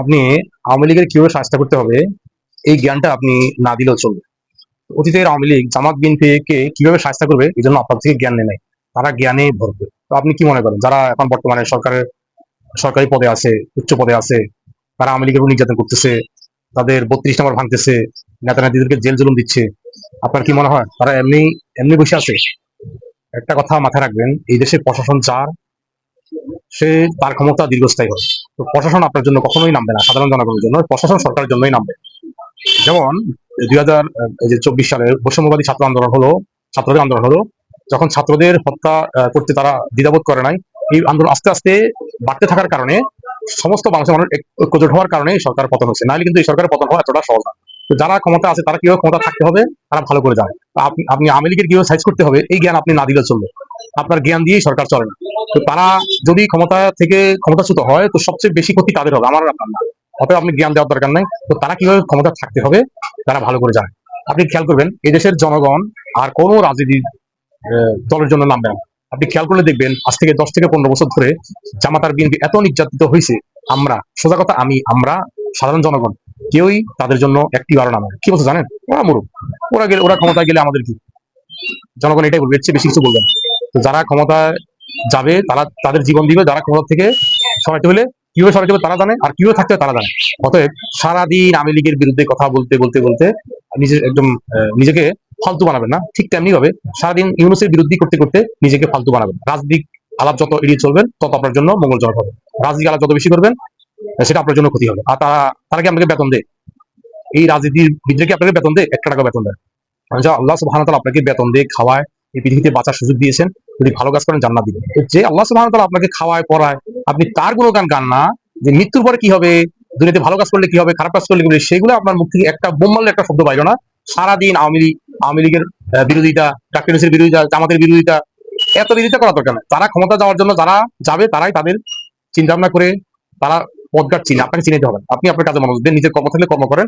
আপনি আওয়ামী লীগের কীভাবে সাহায্য করতে হবে, এই জ্ঞানটা আপনি না দিলেও চলবে। অতীতের আওয়ামী লীগ, জামাত, বিএনপিকে কীভাবে সাহায্য করবে, এই জন্য আপনার থেকে জ্ঞান নেয় তারা জ্ঞানে ভরবে। তো আপনি কি মনে করেন? যারা এখন বর্তমানে সরকারের, সরকারি পদে আছে, উচ্চ পদে আছে, তারা আওয়ামী লীগের নির্যাতন করতেছে, তাদের বত্রিশ নম্বর ভাঙতেছে নেতা নেত্রীদেরকে জেল জুলুম দিচ্ছে, আপনার কি মনে হয়? তারা এমনি এমনি বসে আছে? একটা কথা মাথায় রাখবেন, এই দেশের প্রশাসন চার সে তার ক্ষমতা দীর্ঘস্থায়ী হয় তো প্রশাসন আপনার জন্য কখনোই নামবে না, সাধারণ জনগণের জন্য। প্রশাসন সরকারের জন্যই নামবে। যেমন দুই হাজার চব্বিশ সালের বৈষম্যবাদী ছাত্র আন্দোলন হলো, ছাত্রদের আন্দোলন হলো, যখন ছাত্রদের হত্যা করতে তারা দ্বিধাবোধ করে নাই, এই আন্দোলন আস্তে আস্তে বাড়তে থাকার কারণে সমস্ত মানুষের মানুষ ঐক্যজোট হওয়ার কারণে সরকার পতন হচ্ছে। নাহলে কিন্তু এই সরকারের পতন হওয়া এতটা সহজ না। যারা ক্ষমতা আছে তারা কীভাবে ক্ষমতা থাকতে হবে, তারা ভালো করে জানে। আপনি আপনি আওয়ামী লীগের কীভাবে সাইজ করতে হবে, এই জ্ঞান আপনি না দিলে চলবে। আপনার জ্ঞান দিয়েই সরকার চলে না। তো তারা যদি ক্ষমতা থেকে ক্ষমতাচ্যুত হয়, তো সবচেয়ে বেশি ক্ষতি তাদের হবে, আমার আপনার না। অতএব আপনি জ্ঞান দেওয়ার দরকার নাই। তো তারা কীভাবে ক্ষমতা থাকতে হবে, তারা ভালো করে জানে। আপনি খেয়াল করবেন, এই দেশের জনগণ আর কোনো রাজনীতি দলের জন্য নামবে না। আপনি খেয়াল করলে দেখবেন, আজ থেকে দশ থেকে পনেরো বছর ধরে জামাতার বিএনপি এত নির্যাতিত হয়েছে, আমরা, সোজা কথা আমি, আমরা সাধারণ জনগণ, কেউই তাদের জন্য একটি বারো নামে কি বলছে জানেন? ওরা মরুক। ওরা গেলে, ওরা ক্ষমতায় গেলে আমাদের কি? জনগণ এটাই বলবে, এর চেয়ে বেশি কিছু বলবেন যারা ক্ষমতায় যাবে, তারা তাদের জীবন দিবে, যারা ক্ষমতা থেকে সরাইতে হলে কীভাবে সরাইতে হবে তারা জানে আর কীভাবে থাকতে হবে তারা জানে। অতএব সারাদিন আওয়ামী লীগের বিরুদ্ধে কথা বলতে বলতে বলতে নিজে একদম নিজেকে ফালতু বানাবেন না। ঠিক তেমনি হবে সারাদিন ইউনুসের বিরুদ্ধে করতে করতে নিজেকে ফালতু বানাবেন। রাজনীতিক আলাপ যত এড়িয়ে চলবেন, তত আপনার জন্য মঙ্গলজনক হবে। রাজনীতিক আলাপ যত বেশি করবেন, সেটা আপনার জন্য ক্ষতি হবে। আর তারা তারা কি আপনাকে বেতন দেয়? এই রাজনীতির বিদ্রোহী আপনাকে বেতন দেয়? একটা টাকা বেতন দেয় আল্লাহ তাআলা আপনাকে বেতন দিয়ে খাওয়ায় এই পৃথিবীতে বাঁচার সুযোগ দিয়েছেন, যদি ভালো কাজ করেন জান্নাত দিবেন। যে আল্লাহ সুবহানাহু ওয়া তাআলা আপনাকে খাওয়ায়, পড়ায়, আপনি তার গুণগান গান গান না, যে মৃত্যুর পরে কি হবে, দুনিয়াতে ভালো কাজ করলে কি হবে, খারাপ কাজ করলে কি হবে, সেগুলো আপনার মুখ থেকে একটা বোম একটা শব্দ পাইল না। সারাদিন আওয়ামী লীগ, আওয়ামী লীগের বিরোধিতা, ডাক্তার বিরোধিতা, জামাতের বিরোধিতা, এত বিরোধিতা করা দরকার নেই তারা ক্ষমতা যাওয়ার জন্য যারা যাবে, তারাই তাদের চিন্তা ভাবনা করে তারা পদঘাট চিনে, আপনাকে চিনে দিতে হবে। আপনি আপনার কাজে মনোযোগ দেন, নিজের কর্ম থাকলে কর্ম করেন,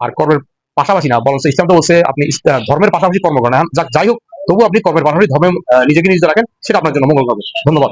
আর কর্মের পাশাপাশি না বরং ইসলাম তো বলছে আপনি ধর্মের পাশাপাশি কর্ম করেন। যাই হোক তবু আপনি কর্মের পাশাপাশি ধর্মে নিজেকে নিজে রাখেন সেটা আপনার জন্য মঙ্গল হবে ধন্যবাদ।